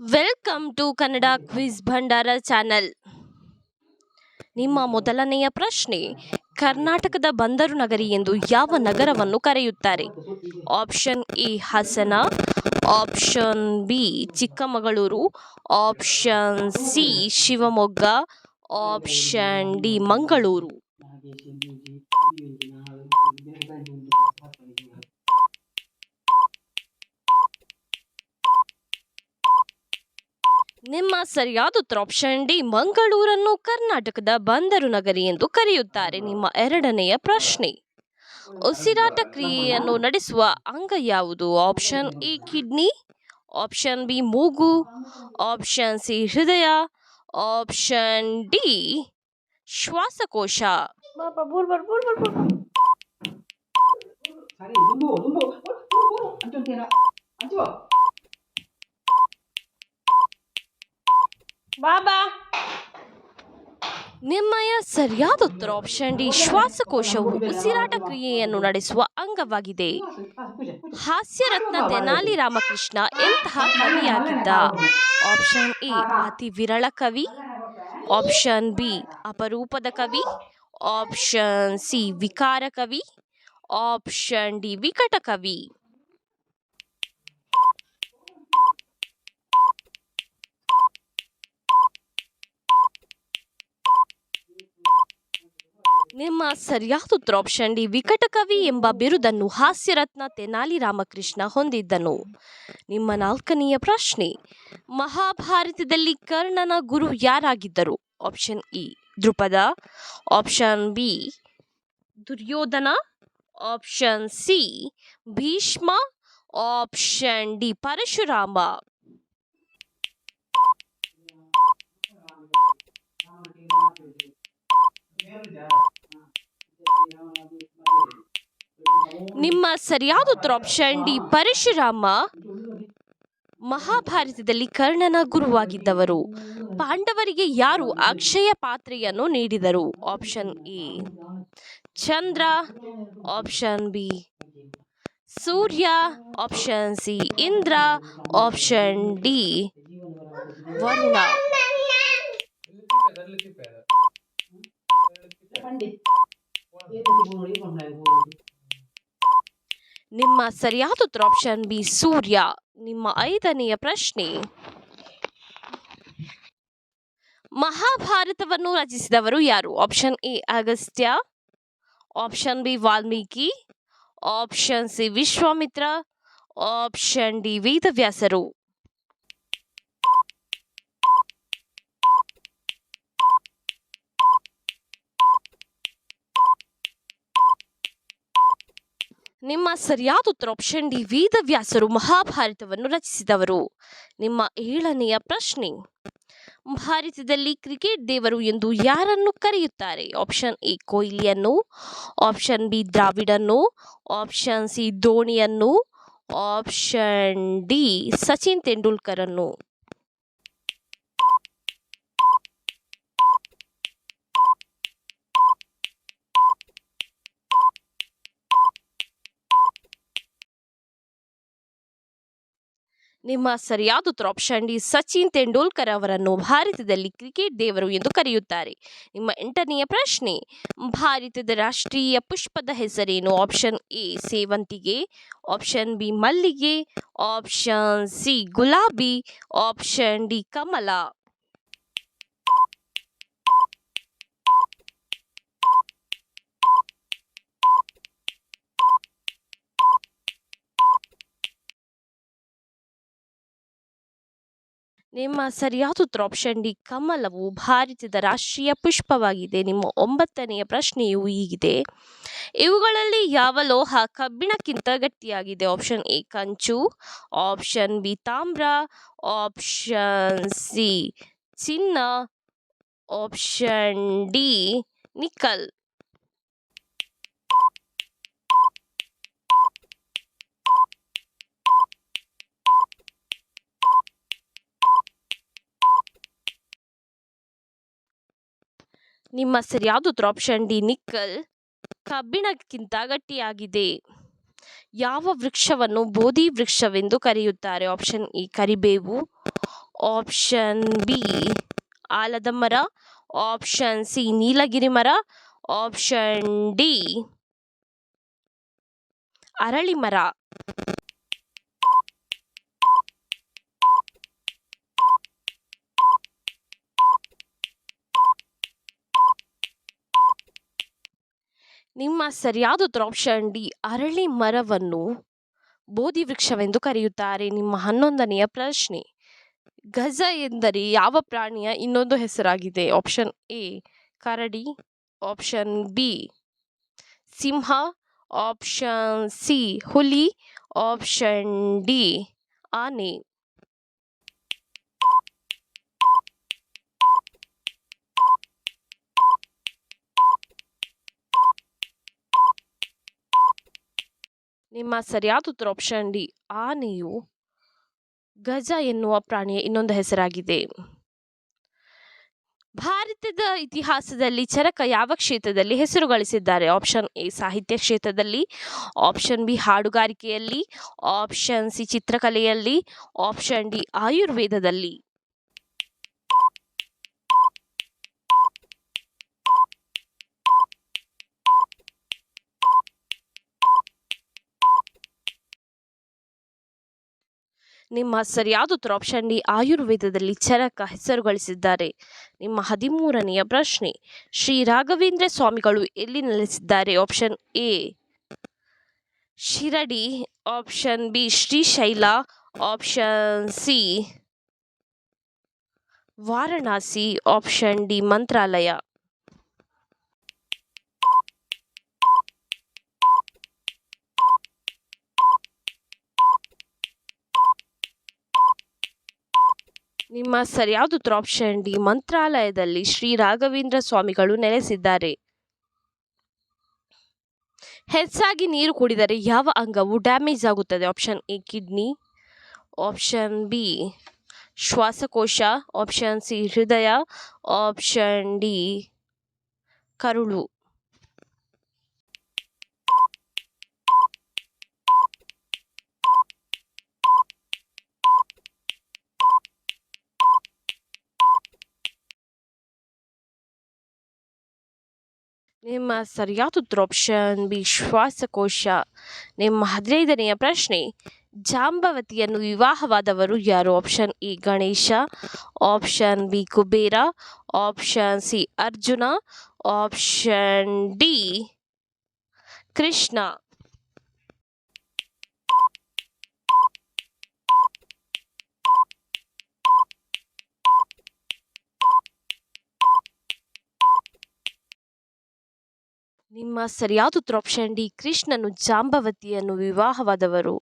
Welcome to Kannada quiz Bhandara channel ನಿಮ್ಮ ಮೊದಲನೆಯ ಪ್ರಶ್ನೆ, ಕರ್ನಾಟಕದ ಬಂದರು ನಗರಿ ಎಂದು ಯಾವ ನಗರವನ್ನು ಕರೆಯುತ್ತಾರೆ? Option A Hassan. Option B Chikkamagaluru. Option C Shivamogga. Option D Mangaluru. ನಿಮ್ಮ ಸರಿಯಾದ ಉತ್ತರ ಆಪ್ಷನ್ ಡಿ ಮಂಗಳೂರನ್ನು ಕರ್ನಾಟಕದ ಬಂದರು ನಗರಿ ಎಂದು ಕರೆಯುತ್ತಾರೆ ನಿಮ್ಮ ಎರಡನೆಯ ಪ್ರಶ್ನೆ. ಉಸಿರಾಟ ಕ್ರಿಯೆಯನ್ನು ನಡೆಸುವ ಅಂಗ ಯಾವುದು? Option A kidney, option B ಮೂಗು, ಆಪ್ಷನ್ ಸಿ ಹೃದಯ, ಆಪ್ಷನ್ ಡಿ ಶ್ವಾಸಕೋಶ. ಬಾಬಾ. ನಿಮ್ಮಯ ಸರಿಯಾದ ಉತ್ತರ ಆಪ್ಷನ್ ಡಿ ಶ್ವಾಸಕೋಶವು ಉಸಿರಾಟ ಕ್ರಿಯೆಯನ್ನು ನಡೆಸುವ ಅಂಗವಾಗಿದೆ. ಹಾಸ್ಯರತ್ನ ತೆನಾಲಿ ರಾಮಕೃಷ್ಣ ಎಂತಹ ಕವಿಯಾಗಿದ್ದ? ಆಪ್ಷನ್ ಎ, ಅತಿ ವಿರಳ ಕವಿ. ಆಪ್ಷನ್ ಬಿ, ಅಪರೂಪದ ಕವಿ. ಆಪ್ಷನ್ ಸಿ, ವಿಕಾರ ಕವಿ. ಆಪ್ಷನ್ ಡಿ, ವಿಕಟ ಕವಿ. ನಿಮ್ಮ ಸರಿಯಾದ ಉತ್ತರ ಆಪ್ಷನ್ ಡಿ ವಿಕಟ ಕವಿ ಎಂಬ ಬಿರುದನ್ನು ಹಾಸ್ಯರತ್ನ ತೆನಾಲಿ ರಾಮಕೃಷ್ಣ ಹೊಂದಿದ್ದನು. ನಿಮ್ಮ ನಾಲ್ಕನೆಯ ಪ್ರಶ್ನೆ, ಮಹಾಭಾರತದಲ್ಲಿ ಕರ್ಣನ ಗುರು ಯಾರಾಗಿದ್ದರು? Option E Drupada option B Duryodhana. Option C Bhishma. Option D Parashurama. ನಿಮ್ಮ ಸರಿಯಾದ ಉತ್ತರ ಆಪ್ಷನ್ ಡಿ ಪರಶುರಾಮ ಮಹಾಭಾರತದಲ್ಲಿ ಕರ್ಣನ ಗುರುವಾಗಿದ್ದವರು. ಪಾಂಡವರಿಗೆ ಯಾರು ಅಕ್ಷಯ ಪಾತ್ರೆಯನ್ನು ನೀಡಿದರು? Option A Chandra. Option B Surya. Option C Indra. Option D Varuna. ನಿಮ್ಮ ಸರಿಯಾದ ಉತ್ತರ ಆಪ್ಷನ್ ಬಿ ಸೂರ್ಯ. ನಿಮ್ಮ ಐದನೆಯ ಪ್ರಶ್ನೆ. ಮಹಾಭಾರತವನ್ನು ರಚಿಸಿದವರು ಯಾರು? Option A Agastya. Option B Valmiki. Option C Vishwamitra. Option D ವೇದವ್ಯಾಸರು. ನಿಮ್ಮ ಸರಿಯಾದ ಉತ್ತರ ಆಪ್ಷನ್ ಡಿ ವೇದವ್ಯಾಸರು ಮಹಾಭಾರತವನ್ನು ರಚಿಸಿದವರು. ನಿಮ್ಮ ಏಳನೆಯ ಪ್ರಶ್ನೆ, ಭಾರತದಲ್ಲಿ ಕ್ರಿಕೆಟ್ ದೇವರು ಎಂದು ಯಾರನ್ನು ಕರೆಯುತ್ತಾರೆ? ಆಪ್ಷನ್ ಎ ಕೊಹ್ಲಿಯನ್ನು ಆಪ್ಷನ್ ಬಿ ದ್ರಾವಿಡನ್ನು ಆಪ್ಷನ್ ಸಿ ಧೋನಿಯನ್ನು ಆಪ್ಷನ್ ಡಿ ಸಚಿನ್ ತೆಂಡೂಲ್ಕರನ್ನು. ನಿಮ್ಮ ಸರಿಯಾದ ಉತ್ತರ ಆಪ್ಷನ್ ಡಿ ಸಚಿನ್ ತೆಂಡೂಲ್ಕರ್ ಅವರನ್ನು ಭಾರತದಲ್ಲಿ ಕ್ರಿಕೆಟ್ ದೇವರು ಎಂದು ಕರೆಯುತ್ತಾರೆ. ನಿಮ್ಮ ಎಂಟನೆಯ ಪ್ರಶ್ನೆ, ಭಾರತದ ರಾಷ್ಟ್ರೀಯ ಪುಷ್ಪದ ಹೆಸರೇನು? ಆಪ್ಷನ್ ಎ, ಸೇವಂತಿಗೆ ಆಪ್ಷನ್ ಬಿ, ಮಲ್ಲಿಗೆ ಆಪ್ಷನ್ ಸಿ, ಗುಲಾಬಿ ಆಪ್ಷನ್ ಡಿ, ಕಮಲ. ನಿಮ್ಮ ಸರಿಯಾದ ಉತ್ತರ ಆಪ್ಷನ್ ಡಿ ಕಮಲವು ಭಾರತದ ರಾಷ್ಟ್ರೀಯ ಪುಷ್ಪವಾಗಿದೆ. ನಿಮ್ಮ ಒಂಬತ್ತನೆಯ ಪ್ರಶ್ನೆಯು ಹೀಗಿದೆ. ಇವುಗಳಲ್ಲಿ ಯಾವ ಲೋಹ ಕಬ್ಬಿಣಕ್ಕಿಂತ ಗಟ್ಟಿಯಾಗಿದೆ? ಆಪ್ಷನ್ ಎ ಕಂಚು ಆಪ್ಷನ್ ಬಿ ತಾಮ್ರ ಆಪ್ಷನ್ ಸಿ ಚಿನ್ನ ಆಪ್ಷನ್ ಡಿ ನಿಕ್ಕಲ್. ನಿಮ್ಮ ಸರಿಯಾದ ಉತ್ತರ ಆಪ್ಷನ್ ಡಿ ನಿಕ್ಕಲ್. ಕಬ್ಬಿಣಕ್ಕಿಂತ ಗಟ್ಟಿಯಾಗಿದೆ. ಯಾವ ವೃಕ್ಷವನ್ನು ಬೋಧಿ ವೃಕ್ಷವೆಂದು ಕರೆಯುತ್ತಾರೆ? ಆಪ್ಷನ್ ಇ ಕರಿಬೇವು. ಆಪ್ಷನ್ ಬಿ ಆಲದ ಮರ. ಆಪ್ಷನ್ ಸಿ ನೀಲಗಿರಿ ಮರ. ಆಪ್ಷನ್ ಡಿ ಅರಳಿ ಮರ. ನಿಮ್ಮ ಸರಿಯಾದ ಉತ್ತರ ಆಪ್ಷನ್ ಡಿ ಅರಳಿ ಮರವನ್ನು ಬೋಧಿ ವೃಕ್ಷವೆಂದು ಕರೆಯುತ್ತಾರೆ. ನಿಮ್ಮ ಹನ್ನೊಂದನೆಯ ಪ್ರಶ್ನೆ. ಗಜ ಎಂದರೆ ಯಾವ ಪ್ರಾಣಿಯ ಇನ್ನೊಂದು ಹೆಸರಾಗಿದೆ? ಆಪ್ಷನ್ ಎ, ಕರಡಿ. ಆಪ್ಷನ್ ಬಿ, ಸಿಂಹ. ಆಪ್ಷನ್ ಸಿ, ಹುಲಿ. ಆಪ್ಷನ್ ಡಿ, ಆನೆ. ನಿಮ್ಮ ಸರಿಯಾದ ಉತ್ತರ ಆಪ್ಷನ್ ಡಿ ಆನೆಯು ಗಜ ಎನ್ನುವ ಪ್ರಾಣಿಯ ಇನ್ನೊಂದು ಹೆಸರಾಗಿದೆ. ಭಾರತದ ಇತಿಹಾಸದಲ್ಲಿ ಚರಕ ಯಾವ ಕ್ಷೇತ್ರದಲ್ಲಿ ಹೆಸರು ಗಳಿಸಿದ್ದಾರೆ? ಆಪ್ಷನ್ ಎ, ಸಾಹಿತ್ಯ ಕ್ಷೇತ್ರದಲ್ಲಿ ಆಪ್ಷನ್ ಬಿ, ಹಾಡುಗಾರಿಕೆಯಲ್ಲಿ ಆಪ್ಷನ್ ಸಿ, ಚಿತ್ರಕಲೆಯಲ್ಲಿ ಆಪ್ಷನ್ ಡಿ, ಆಯುರ್ವೇದದಲ್ಲಿ. ನಿಮ್ಮ ಸರಿಯಾದ ಉತ್ತರ ಆಪ್ಷನ್ ಡಿ ಆಯುರ್ವೇದದಲ್ಲಿ ಚರಕ ಹೆಸರು ಗಳಿಸಿದ್ದಾರೆ ನಿಮ್ಮ ಹದಿಮೂರನೆಯ ಪ್ರಶ್ನೆ, ಶ್ರೀ ರಾಘವೇಂದ್ರ ಸ್ವಾಮಿಗಳು ಎಲ್ಲಿ ನೆಲೆಸಿದ್ದಾರೆ? Option A Shirdi. Option B Srisaila. Option C Varanasi. Option D Mantralaya. ನಿಮ್ಮ ಸರಿಯಾದ ಉತ್ತರಾಪ್ಷನ್ ಡಿ ಮಂತ್ರಾಲಯದಲ್ಲಿ ಶ್ರೀ ರಾಘವೇಂದ್ರ ಸ್ವಾಮಿಗಳು ನೆಲೆಸಿದ್ದಾರೆ. ಹೆಚ್ಚಾಗಿ ನೀರು ಕುಡಿದರೆ ಯಾವ ಅಂಗವು ಡ್ಯಾಮೇಜ್ ಆಗುತ್ತದೆ? Option A kidney option B ಶ್ವಾಸಕೋಶ. ಆಪ್ಷನ್ ಸಿ ಹೃದಯ. ಆಪ್ಷನ್ ಡಿ ಕರುಳು. ನಿಮ್ಮ ಸರಿಯಾದ ಉತ್ತರ ಆಪ್ಷನ್ ಬಿ ಶ್ವಾಸಕೋಶ, ನಿಮ್ಮ ಹದಿನೈದನೆಯ ಪ್ರಶ್ನೆ, ಜಾಂಬವತಿಯನ್ನು ವಿವಾಹವಾದವರು ಯಾರು? Option A Ganesha, option B Kubera, option C Arjuna, option D Krishna. ನಿಮ್ಮ ಸರಿಯಾದ ಉತ್ತರ ಆಪ್ಷನ್ ಡಿ ಕೃಷ್ಣನು ಜಾಂಬವತಿಯನ್ನು ವಿವಾಹವಾದವರು.